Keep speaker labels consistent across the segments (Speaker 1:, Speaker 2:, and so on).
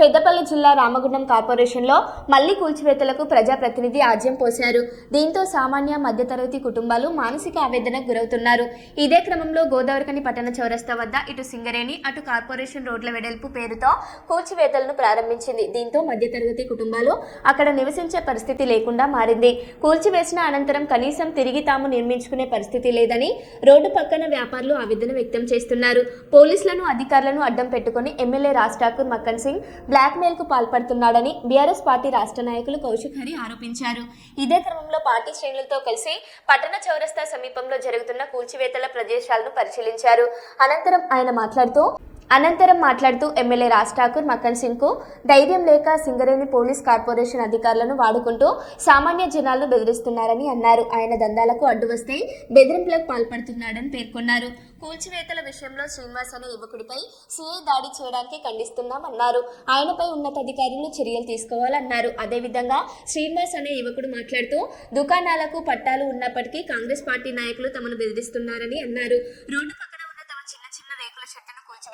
Speaker 1: పెద్దపల్లి జిల్లా రామగుండం కార్పొరేషన్లో మళ్ళీ కూల్చివేతలకు ప్రజాప్రతినిధి ఆజ్యం పోశారు. దీంతో సామాన్య మధ్యతరగతి కుటుంబాలు మానసిక ఆవేదనకు గురవుతున్నారు. ఇదే క్రమంలో గోదావరికని పట్టణ చౌరస్తా వద్ద ఇటు సింగరేణి అటు కార్పొరేషన్ రోడ్ల వెడల్పు పేరుతో కూల్చివేతలను ప్రారంభించింది. దీంతో మధ్యతరగతి కుటుంబాలు అక్కడ నివసించే పరిస్థితి లేకుండా మారింది. కూల్చివేసిన అనంతరం కనీసం తిరిగి తాము నిర్మించుకునే పరిస్థితి లేదని రోడ్డు పక్కన వ్యాపారులు ఆవేదన వ్యక్తం చేస్తున్నారు. పోలీసులను అధికారులను అడ్డం పెట్టుకుని ఎమ్మెల్యే రాజ్ ఠాకూర్ మక్కన్ సింగ్ బ్లాక్ మెయిల్కు పాల్పడుతున్నాడని బీఆర్ఎస్ పార్టీ రాష్ట్ర నాయకులు కౌశిక్ హరి ఆరోపించారు. ఇదే క్రమంలో పార్టీ శ్రేణులతో కలిసి పట్టణ చౌరస్తా సమీపంలో జరుగుతున్న కూల్చివేతల ప్రదేశాలను పరిశీలించారు. అనంతరం ఆయన మాట్లాడుతూ అనంతరం మాట్లాడుతూ ఎమ్మెల్యే రాజ్ ఠాకూర్ మక్కన్ సింగ్కు ధైర్యం లేక సింగరేణి పోలీస్ కార్పొరేషన్ అధికారులను వాడుకుంటూ సామాన్య జనాలను బెదిరిస్తున్నారని అన్నారు. ఆయన దందాలకు అడ్డు వస్తే బెదిరింపులకు పాల్పడుతున్నాడని పేర్కొన్నారు. కూల్చివేతల విషయంలో శ్రీనివాస్ అనే యువకుడిపై సీఐ దాడి చేయడానికి ఖండిస్తున్నామన్నారు. ఆయనపై ఉన్నతాధికారులు చర్యలు తీసుకోవాలన్నారు. అదేవిధంగా శ్రీనివాస్ అనే యువకుడు మాట్లాడుతూ దుకాణాలకు పట్టాలు ఉన్నప్పటికీ కాంగ్రెస్ పార్టీ నాయకులు తమను బెదిరిస్తున్నారని అన్నారు. రోడ్డు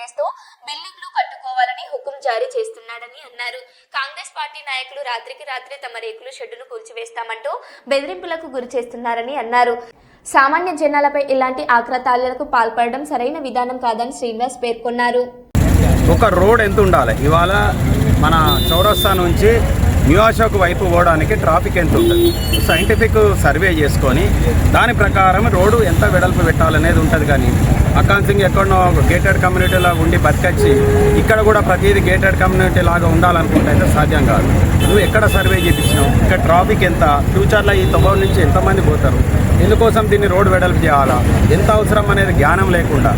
Speaker 1: కాంగ్రెస్తో బిల్డింగ్లు కట్టుకోవాలని హుకుం జారీ చేస్తున్నాడని అన్నారు. కాంగ్రెస్ పార్టీ నాయకులు రాత్రికి రాత్రి తమ రేకులు షెడ్డును కూల్చివేస్తామంటూ బెదిరింపులకు గురి చేస్తున్నారని అన్నారు. సామాన్య జనాలపై ఇలాంటి ఆక్రతాళ్ళకు పాల్పడడం సరైన విధానం కాదని శ్రీనివాస్ పేర్కొన్నారు.
Speaker 2: ఒక రోడ్ ఎంత ఉండాలి? ఇవాళ మన చౌరస్తా నుంచి న్యూ అశోక్ వైపు పోవడానికి ట్రాఫిక్ ఎంత ఉంటుంది? సైంటిఫిక్ సర్వే చేసుకొని దాని ప్రకారం రోడ్డు ఎంత వెడల్పు పెట్టాలనేది ఉంటుంది కానీ అకాన్సింగ్ ఎక్కడో గేటెడ్ కమ్యూనిటీ లాగా ఉండి బతికొచ్చి ఇక్కడ కూడా ప్రతిదీ గేటెడ్ కమ్యూనిటీ లాగా ఉండాలనుకుంటే అయితే సాధ్యం కాదు. నువ్వు ఎక్కడ సర్వే చేయించినావు ఇక్కడ ట్రాఫిక్ ఎంత? ఫ్యూచర్లో ఈ తొమ్మిది నుంచి ఎంతమంది పోతారు? ఎందుకోసం దీన్ని రోడ్డు వెడల్పు చేయాలా? ఎంత అవసరం అనేది జ్ఞానం లేకుండా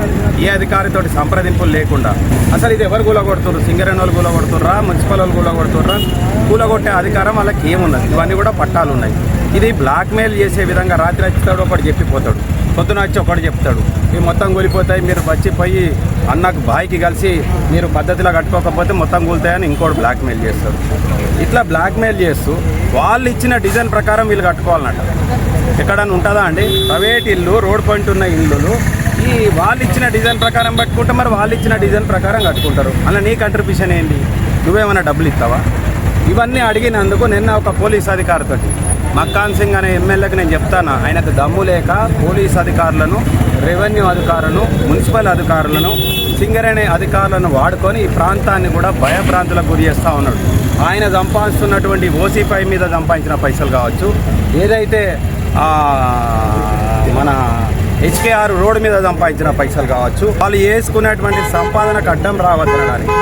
Speaker 2: ఏ అధికారితోటి సంప్రదింపులు లేకుండా? అసలు ఇది ఎవరు కూలగొడుతున్నారు సింగరేణులు వాళ్ళు మున్సిపల్ వాళ్ళు కూలగొడుతుర్రా కూలగొట్టే అధికారం వాళ్ళకి ఏమున్నది? ఇవన్నీ కూడా పట్టాలు ఉన్నాయి ఇది బ్లాక్మెయిల్ చేసే విధంగా రాత్రి వచ్చేస్తాడు ఒకటి చెప్పిపోతాడు. పొద్దున వచ్చి ఒకటి చెప్తాడు. ఇవి మొత్తం కూలిపోతాయి మీరు వచ్చి పోయి అన్నకు బాయికి కలిసి మీరు పద్ధతిలో కట్టుకోకపోతే మొత్తం కూలుతాయని ఇంకోటి బ్లాక్మెయిల్ చేస్తారు ఇట్లా బ్లాక్మెయిల్ చేస్తూ వాళ్ళు ఇచ్చిన డిజైన్ ప్రకారం వీళ్ళు కట్టుకోవాలన్నట. ఎక్కడన్నా ఉంటుందా అండి? ప్రైవేట్ ఇల్లు రోడ్ పాయింట్ ఉన్న ఇల్లులు. ఈ వాళ్ళు ఇచ్చిన డిజైన్ ప్రకారం కట్టుకుంటే మరి వాళ్ళు ఇచ్చిన డిజైన్ ప్రకారం కట్టుకుంటారు. అలా నీ కంట్రిబ్యూషన్ ఏంటి నువ్వేమైనా డబ్బులు ఇస్తావా? ఇవన్నీ అడిగినందుకు నిన్న ఒక పోలీస్ అధికారితో మక్కాన్ సింగ్ అనే ఎమ్మెల్యేకి నేను చెప్తాను ఆయనకు దమ్ము లేక పోలీస్ అధికారులను రెవెన్యూ అధికారులను మున్సిపల్ అధికారులను సింగరేణి అధికారులను వాడుకొని ఈ ప్రాంతాన్ని కూడా భయభ్రాంతులకు గురి చేస్తూ ఉన్నాడు. ఆయన సంపాదిస్తున్నటువంటి ఓసీపై మీద సంపాదించిన పైసలు కావచ్చు ఏదైతే మన హెచ్కేఆర్ రోడ్ మీద సంపాదించిన పైసలు కావచ్చు. వాళ్ళు వేసుకునేటువంటి సంపాదనకు అడ్డం రావద్దనడానికి.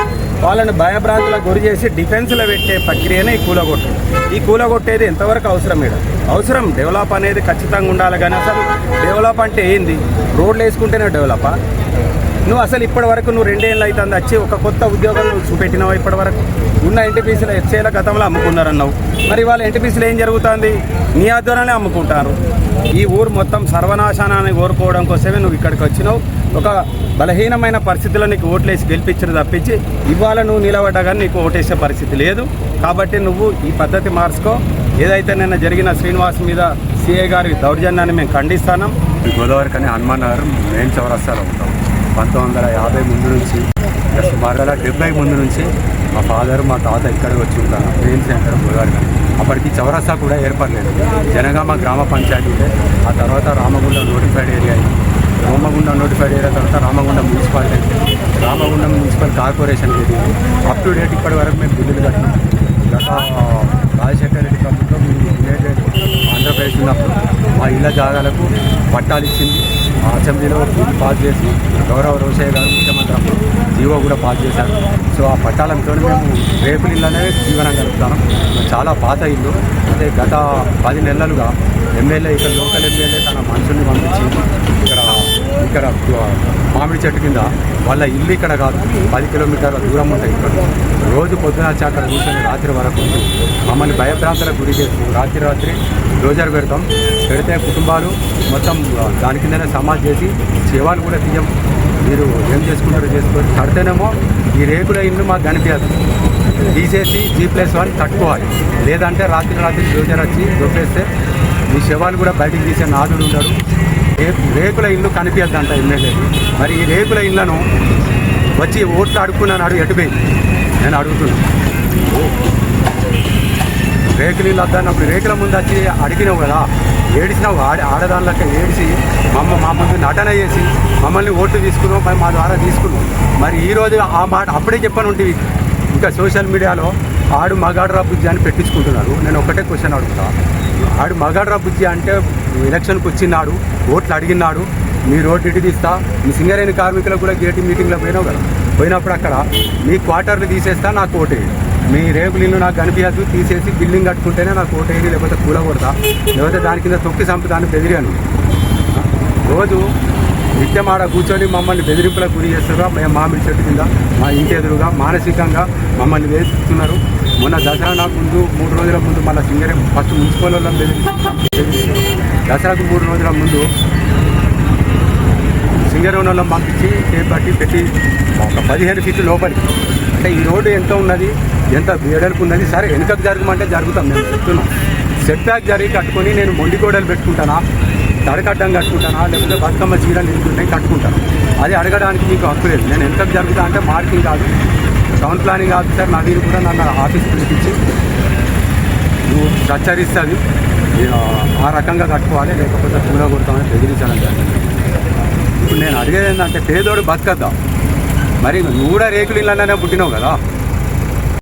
Speaker 2: వాళ్ళని భయభ్రాంతులకు గురి చేసి డిఫెన్స్లో పెట్టే ప్రక్రియనే ఈ కూలగొట్టు. ఈ కూలగొట్టేది ఎంతవరకు అవసరం ఇక్కడ అవసరం డెవలప్ అనేది ఖచ్చితంగా ఉండాలి కానీ అసలు డెవలప్ అంటే ఏంది? రోడ్లు వేసుకుంటేనే డెవలపా నువ్వు అసలు ఇప్పటి వరకు నువ్వు రెండేళ్ళు అవుతుంది వచ్చి ఒక కొత్త ఉద్యోగం నువ్వు చూపెట్టినావు ఇప్పటి వరకు ఉన్న ఎన్టీపీసీలో ఎస్ఏల గతంలో అమ్ముకున్నారన్నావు. మరి వాళ్ళ ఎన్టీపీసీలో ఏం జరుగుతుంది? నీ ఆధ్వర్యంలో అమ్ముకుంటారు. ఈ ఊరు మొత్తం సర్వనాశానాన్ని కోరుకోవడం కోసమే నువ్వు ఇక్కడికి వచ్చినావు. ఒక బలహీనమైన పరిస్థితుల్లో నీకు ఓట్లేసి గెలిపించడం తప్పించి ఇవాళ నువ్వు నిలబడ్డా కానీ నీకు ఓటేసే పరిస్థితి లేదు. కాబట్టి నువ్వు ఈ పద్ధతి మార్చుకో. ఏదైతే నిన్న జరిగిన శ్రీనివాస్ మీద సిఏ గారి దౌర్జన్యాన్ని మేము
Speaker 3: ఖండిస్తాం గోదావరి కానీ హనుమాన్ నగర్ మెయిన్ చౌరస్తాలో ఉంటాం. పంతొమ్మిది వందల యాభై ముందు నుంచి సుమారుగా డెబ్బై ముందు నుంచి మా ఫాదర్ మా తాత ఇక్కడ వచ్చి ఉంటారు. మెయిన్ సెంటర్ గోదావరి అప్పటికి చౌరస్తా కూడా ఏర్పడలేదు. జనగామ గ్రామ పంచాయతీ ఉంటే ఆ తర్వాత రామగుండం నోటిఫైడ్ ఏరియా అయింది. రామగుండం నోటిఫైడ్ ఏరియా తర్వాత Ramagunda municipality Ramagunda Ramagundam municipal corporation area up to date ఇప్పటి వరకు మేము బిల్లులు కట్టినాం. గత రాజశేఖర రెడ్డి ప్రభుత్వం మేము యునైటెడ్ ఆంధ్రప్రదేశ్ ఉన్నప్పుడు మా ఇళ్ళ జాగాలకు పట్టాలు ఇచ్చింది. అసెంబ్లీలో బిల్లు పాస్ చేసి గౌరవ రోషయ్య గారు ముఖ్యమంత్రి అప్పుడు జీవో కూడా పాస్ చేశారు. సో ఆ పట్టాలంతో మేము రేపుల ఇల్లు జీవనం గడుపుతాం చాలా పాత ఇల్లు. అంటే గత పది నెలలుగా ఎమ్మెల్యే ఇక్కడ లోకల్ ఎమ్మెల్యే తన మనుషుల్ని పంపించి ఇక్కడ ఇక్కడ మామిడి చెట్టు కింద వాళ్ళ ఇల్లు ఇక్కడ కాదు పది కిలోమీటర్ల దూరం ఉంటాయి ఇక్కడ. రోజు పొద్దున వచ్చి అక్కడ కూర్చొని రాత్రి వరకు మమ్మల్ని భయభ్రాంతులకు గురి చేస్తూ రాత్రి రాత్రి రోజర్ పెడతాం. పెడితే కుటుంబాలు మొత్తం దాని కిందనే సమాజ్ చేసి సేవలు కూడా తీయం. మీరు ఏం చేసుకుంటారో చేసుకోండి. కడితేనేమో ఈ రేకుల ఇల్లు మాకు కనిపించదు. తీసేసి జీ ప్లస్ వన్ తట్టుకోవాలి. లేదంటే రాత్రి రాత్రి రోజర్ వచ్చి దొప్పేస్తే మీ శవాలు కూడా బయటికి తీసే నాదుడు ఉండరు రేకుల ఇల్లు కనిపించద్దంట ఎమ్మెల్యే. మరి ఈ రేకుల ఇళ్ళను వచ్చి ఓట్లు అడుక్కున్నాను అడుగు ఎటుపోయింది నేను అడుగుతున్నాను రేకులు ఇల్లు వద్దన్నప్పుడు రేకుల ముందు వచ్చి అడిగినావు కదా? ఏడిచినావు? ఆడి ఆడదానిలక్క ఏడిచి మమ్మ మా ముందు నటన చేసి మమ్మల్ని ఓట్లు తీసుకున్నాం మరి మా ద్వారా తీసుకున్నాం మరి ఈరోజు ఆ మాట అప్పుడే చెప్పను ఉంటుంది ఇంకా సోషల్ మీడియాలో ఆడు మగాడ్రా బుజ్జి అని పెట్టించుకుంటున్నారు. నేను ఒకటే క్వశ్చన్ అడుగుతా. ఆడు మగాడ్రా బుజ్జి అంటే ఎలక్షన్కి వచ్చినాడు ఓట్లు అడిగినాడు మీ రోడ్డు ఇటు తీస్తా మీ సింగరేణి కార్మికులకు కూడా గేటి మీటింగ్లో పోయినావు కదా. పోయినప్పుడు అక్కడ మీ క్వార్టర్లు తీసేస్తా నాకు ఓటేయండి మీ రేపులు ఇల్లు నాకు కనిపించదు తీసేసి బిల్డింగ్ కట్టుకుంటేనే నాకు ఓటేయండి లేకపోతే కూల కొడతా లేకపోతే దాని కింద తొక్కి చంపుతాను బెదిరాను రోజు నిత్యం ఆడ కూర్చొని మమ్మల్ని బెదిరింపులకు గురి చేస్తున్నారు మేము మామిడి చెట్టు కింద మా ఇంటి ఎదురుగా మానసికంగా మమ్మల్ని వేస్తున్నారు మొన్న దసరా ముందు మూడు రోజుల ముందు మళ్ళీ సింగరే ఫస్ట్ మున్సిపల్ వాళ్ళని బెదిరి దసరాకు మూడు రోజుల ముందు సింగరేణులను పంపించి చేపట్టి పెట్టి ఒక పదిహేను ఫీట్లు లోపలికి అంటే ఈ రోడ్డు ఎంత ఉన్నది ఎంత వేడలకు ఉన్నది సరే వెనుకకు జరగమంటే జరుగుతాం మేము చెప్తున్నాం. సెట్ బ్యాక్ జరిగి కట్టుకొని నేను మొండి గోడలు పెట్టుకుంటానా తడకడ్డం కట్టుకుంటానా లేకపోతే బతుకమ్మ చీరలు నిలుపుకుంటే కట్టుకుంటాను. అది అడగడానికి మీకు హక్కు లేదు. నేను వెనుకకు జరుగుతా అంటే మార్కింగ్ కాదు టౌన్ ప్లానింగ్ ఆఫీసర్ నవీన్ కూడా నన్ను ఆఫీస్ పిలిపించి హెచ్చరిస్తుంది ఆ రకంగా కట్టుకోవాలి లేకపోతే కూల కొడతామని బెదిరించడం జరిగింది ఇప్పుడు నేను అడిగేది ఏంటంటే పేదోడు బతకద్దా? మరి నువ్వు కూడా రేకులు ఇళ్ళనే పుట్టినావు కదా.